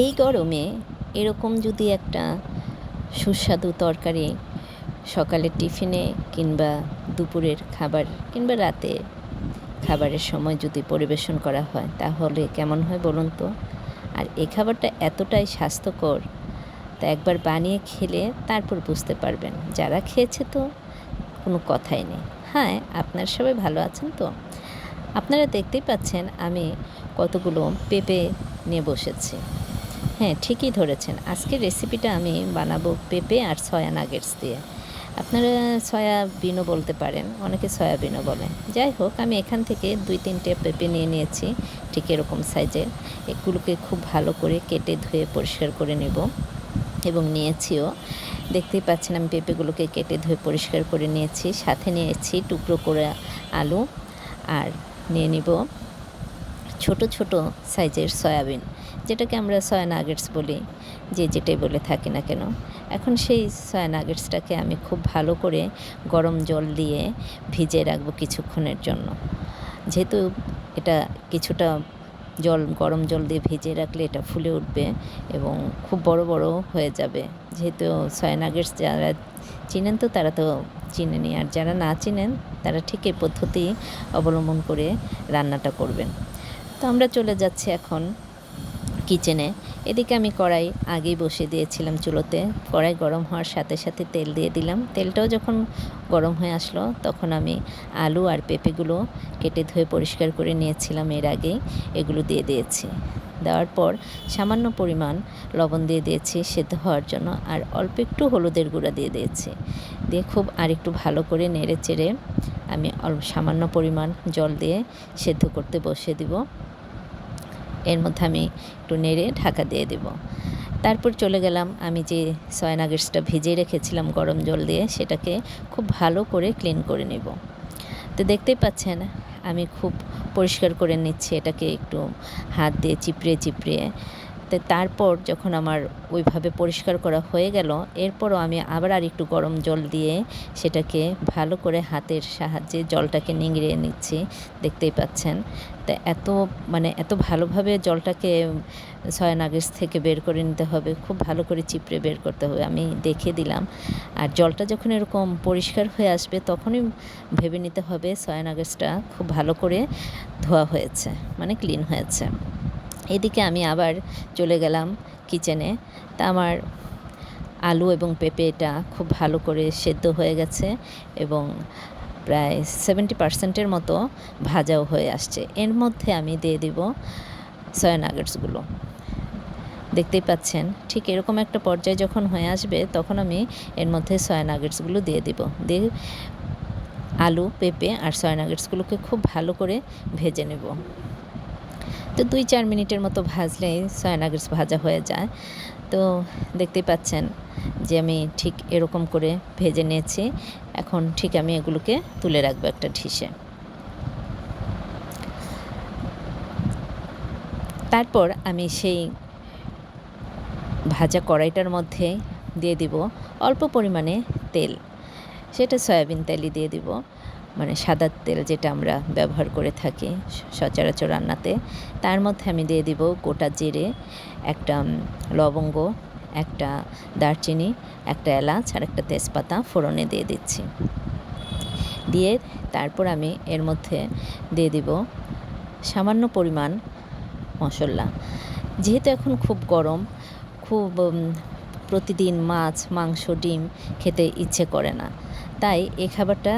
এই গরমে এরকম যদি একটা সুস্বাদু তরকারি সকালের টিফিনে কিংবা দুপুরের খাবার কিংবা রাতে খাবারের সময় যদি পরিবেশন করা হয়, তাহলে কেমন হয় বলুন তো? আর এই খাবারটা এতটাই স্বাস্থ্যকর, তা একবার বানিয়ে খেলে তারপর বুঝতে পারবেন। যারা খেয়েছে তো, কোনো কথাই নেই। হ্যাঁ আপনার সবাই ভালো আছেন তো? আপনারা দেখতেই পাচ্ছেন আমি কতগুলো পেঁপে নিয়ে বসেছি। হ্যাঁ ঠিকই ধরেছেন। আজকের রেসিপিটা আমি বানাবো পেঁপে আর সয়া নাগেটস দিয়ে। আপনারা সয়াবিনও বলতে পারেন, অনেকে সয়াবিনও বলে। যাই হোক, আমি এখান থেকে দুই তিনটে পেঁপে নিয়ে নিয়েছি, ঠিক এরকম সাইজের এগুলোকে খুব ভালো করে কেটে ধুয়ে পরিষ্কার করে নেব। এবং নিয়েছিও, দেখতেই পাচ্ছেন আমি পেঁপেগুলোকে কেটে ধুয়ে পরিষ্কার করে নিয়েছি। সাথে নিয়েছি টুকরো করে আলু, আর নিয়ে নিব ছোট ছোট সাইজের সয়াবিন যেটাকে আমরা সয়া নাগেটস বলি, যে যেটাই বলে থাকি না কেন, এখন সেই সয়া নাগেটসটাকে আমি খুব ভালো করে গরম জল দিয়ে ভিজে রাখব কিছুক্ষণের জন্য। যেহেতু এটা কিছুটা জল, গরম জল দিয়ে ভিজিয়ে রাখলে এটা ফুলে উঠবে এবং খুব বড় বড় হয়ে যাবে। যেহেতু সয়া নাগেটস যারা চিনেন তো তারা তো চিনেনি, আর যারা না চিনেন তারা ঠিক এই পদ্ধতি অবলম্বন করে রান্নাটা করবেন। তো আমরা চলে যাচ্ছি এখন কিচেনে। এদিকে আমি কড়াই আগেই বসিয়ে দিয়েছিলাম চুলোতে। কড়াই গরম হওয়ার সাথে সাথে তেল দিয়ে দিলাম। তেলটাও যখন গরম হয়ে আসলো, তখন আমি আলু আর পেঁপেগুলো কেটে ধুয়ে পরিষ্কার করে নিয়েছিলাম এর আগেই। এগুলো দিয়ে দিয়েছি। দেওয়ার পর সামান্য পরিমাণ লবণ দিয়ে দিয়েছি সেদ্ধ হওয়ার জন্য আর অল্প একটু হলুদের গুঁড়া দিয়ে দিয়েছি। দিয়ে খুব আর একটু ভালো করে নেড়ে চেড়ে আমি অল্প সামান্য পরিমাণ জল দিয়ে সেদ্ধ করতে বসিয়ে দিব। এর মধ্যে আমি একটু নেড়ে ঢাকা দিয়ে দেব। তারপর চলে গেলাম, আমি যে সয়া নাগেটসটা ভিজে রেখেছিলাম গরম জল দিয়ে, সেটাকে খুব ভালো করে ক্লিন করে নেব। তো দেখতেই পাচ্ছেন, আমি খুব পরিষ্কার করে নিচ্ছি, এটাকে একটু হাত দিয়ে চিপড়ে চিপড়ে তো তারপর যখন আমার ওইভাবে পরিষ্কার করা হয়ে গেল, এরপরও আমি আবার আর একটু গরম জল দিয়ে সেটাকে ভালো করে হাতের সাহায্যে জলটাকে নিংড়ে নিচ্ছি, দেখতেই পাচ্ছেন। তা এত মানে এত ভালোভাবে জলটাকে ছয় নাগেজ থেকে বের করে নিতে হবে, খুব ভালো করে চিপড়ে বের করতে হবে, আমি দেখে দিলাম। আর জলটা যখন এরকম পরিষ্কার হয়ে আসবে, তখনই ভেবে নিতে হবে ছয় নাগেজটা খুব ভালো করে ধোয়া হয়েছে মানে ক্লিন হয়েছে। এদিকে আমি আবার চলে গেলাম কিচেনে। তা আমার আলু এবং পেঁপেটা খুব ভালো করে সেদ্ধ হয়ে গেছে এবং প্রায় সেভেন্টি পার্সেন্টের মতো ভাজাও হয়ে আসছে। এর মধ্যে আমি দিয়ে দিব সয়া নাগেটসগুলো দেখতেই পাচ্ছেন, ঠিক এরকম একটা পর্যায়ে যখন হয়ে আসবে তখন আমি এর মধ্যে সয়া নাগেটসগুলো দিয়ে দিব। দিয়ে আলু, পেঁপে আর সয়া নাগেটসগুলোকে খুব ভালো করে ভেজে নেব। তো দুই চার মিনিটের মতো ভাজলেই সয়া ভাজা হয়ে যায়। তো দেখতেই পাচ্ছেন যে আমি ঠিক এরকম করে ভেজে নিয়েছি। এখন ঠিক আমি এগুলোকে তুলে রাখব একটা ঢিসে। তারপর আমি সেই ভাজা কড়াইটার মধ্যে দিয়ে দিব অল্প পরিমাণে তেল। সেটা সয়াবিন তেলই দিয়ে দিব। মানে সাদা তেল যেটা আমরা ব্যবহার করে থাকি সচরাচর রান্নাতে, তার মধ্যে আমি দিয়ে দিব গোটা জিরে, একটা লবঙ্গ, একটা দারচিনি, একটা এলাচ আর একটা তেজপাতা ফোড়নে দিয়ে দিচ্ছি। দিয়ে তারপর আমি এর মধ্যে দিয়ে দিব সামান্য পরিমাণ মশলা। যেহেতু এখন খুব গরম, খুব প্রতিদিন মাছ, মাংস, ডিম খেতে ইচ্ছে করে না, তাই এই খাবারটা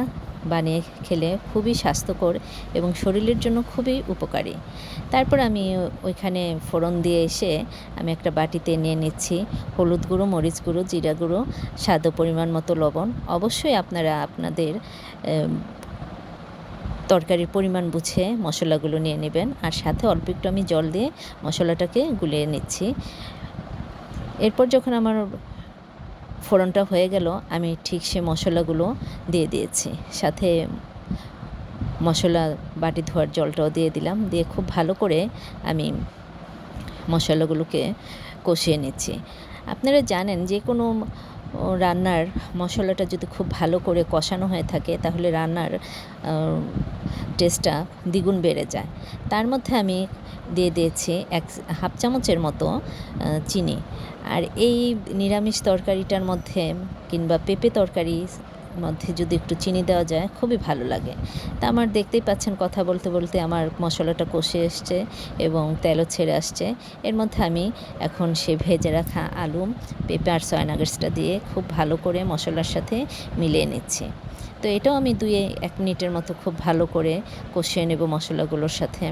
বানিয়ে খেলে খুবই স্বাস্থ্যকর এবং শরীরের জন্য খুবই উপকারী। তারপর আমি ওইখানে ফোড়ন দিয়ে এসে আমি একটা বাটিতে নিয়ে নিচ্ছি হলুদ গুঁড়ো, মরিচ গুঁড়ো, জিরা গুঁড়ো, স্বাদ পরিমাণ মতো লবণ। অবশ্যই আপনারা আপনাদের তরকারির পরিমাণ বুঝে মশলাগুলো নিয়ে নেবেন। আর সাথে অল্প একটু আমি জল দিয়ে মশলাটাকে গুলিয়ে নিচ্ছি। এরপর যখন আমার ফোড়নটা হয়ে গেল, আমি ঠিক সে মশলাগুলো দিয়ে দিয়েছি। সাথে মশলা বাটি ধোয়ার জলটাও দিয়ে দিলাম, দিয়ে খুব ভালো করে আমি মশলাগুলোকে কষিয়ে নিচ্ছি। আপনারা জানেন যে কোনো রান্নার মশলাটা যদি খুব ভালো করে কষানো হয়ে থাকে, তাহলে রান্নার টেস্টটা দ্বিগুণ বেড়ে যায়। তার মধ্যে আমি দিয়ে দিয়েছি এক হাফ চামচের মতো চিনি। আর এই নিরামিষ তরকারিটার মধ্যে কিংবা পেঁপে তরকারি মধ্যে যদি একটু চিনি দেওয়া যায়, খুবই ভালো লাগে। তা আমার দেখতেই পাচ্ছেন কথা বলতে বলতে আমার মশলাটা কষে এসছে এবং তেলও ছেড়ে আসছে। এর মধ্যে আমি এখন সে ভেজে রাখা আলু, পেঁপে আর সয়া নাগেটসটা দিয়ে খুব ভালো করে মশলার সাথে মিলিয়ে নিচ্ছি। তো এটাও আমি দুই এক মিনিটের মতো খুব ভালো করে কষিয়ে নেব মশলাগুলোর সাথে।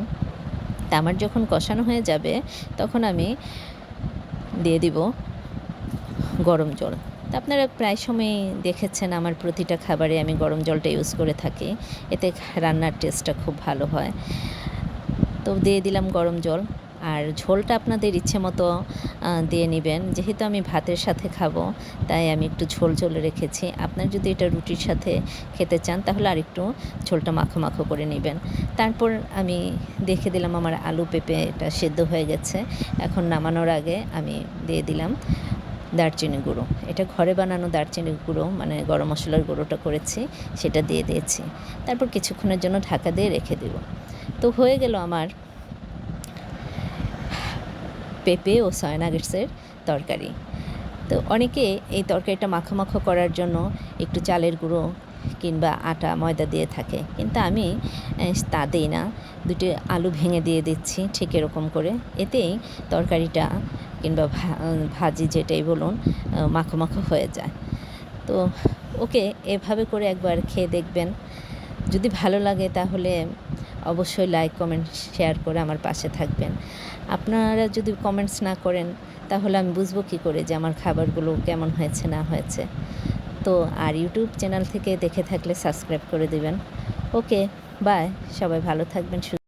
আমার যখন কষানো হয়ে যাবে, তখন আমি দিয়ে দিব গরম জল। তা আপনারা প্রায় সময় দেখেছেন আমার প্রতিটা খাবারে আমি গরম জলটা ইউজ করে থাকি। এতে রান্নার টেস্টটা খুব ভালো হয়। তো দিয়ে দিলাম গরম জল। আর ঝোলটা আপনাদের ইচ্ছে মতো দিয়ে নেবেন। যেহেতু আমি ভাতের সাথে খাব, তাই আমি একটু ঝোল ঝোল রেখেছি। আপনার যদি এটা রুটির সাথে খেতে চান, তাহলে আর একটু ঝোলটা মাখো মাখো করে নেবেন। তারপর আমি দেখে দিলাম আমার আলু পেঁপে এটা সেদ্ধ হয়ে গেছে। এখন নামানোর আগে আমি দিয়ে দিলাম দারচিনি গুঁড়ো। এটা ঘরে বানানো দারচিনি গুঁড়ো মানে গরম মশলার গুঁড়োটা করেছি, সেটা দিয়ে দিয়েছি। তারপর কিছুক্ষণের জন্য ঢাকা দিয়ে রেখে দেব। তো হয়ে গেল আমার পেঁপে ও সয়ানাগেটসের তরকারি। তো অনেকে এই তরকারিটা মাখো মাখো করার জন্য একটু চালের গুঁড়ো কিংবা আটা, ময়দা দিয়ে থাকে। কিন্তু আমি তা দিই না। দুটি আলু ভেঙে দিয়ে দিচ্ছি ঠিক এরকম করে। এতেই তরকারিটা কিংবা ভাজি যেটাই বলুন মাখো মাখো হয়ে যায়। তো ওকে এভাবে করে একবার খেয়ে দেখবেন। যদি ভালো লাগে তাহলে অবশ্যই লাইক কমেন্ট শেয়ার করে আমার পাশে থাকবেন। আপনারা যদি কমেন্টস না করেন, তাহলে আমি বুঝব কী করে যে আমার খাবারগুলো কেমন হয়েছে, না হয়েছে। তো আর ইউটিউব চ্যানেল থেকে দেখে থাকলে সাবস্ক্রাইব করে দেবেন। ওকে বাই সবাই ভালো থাকবেন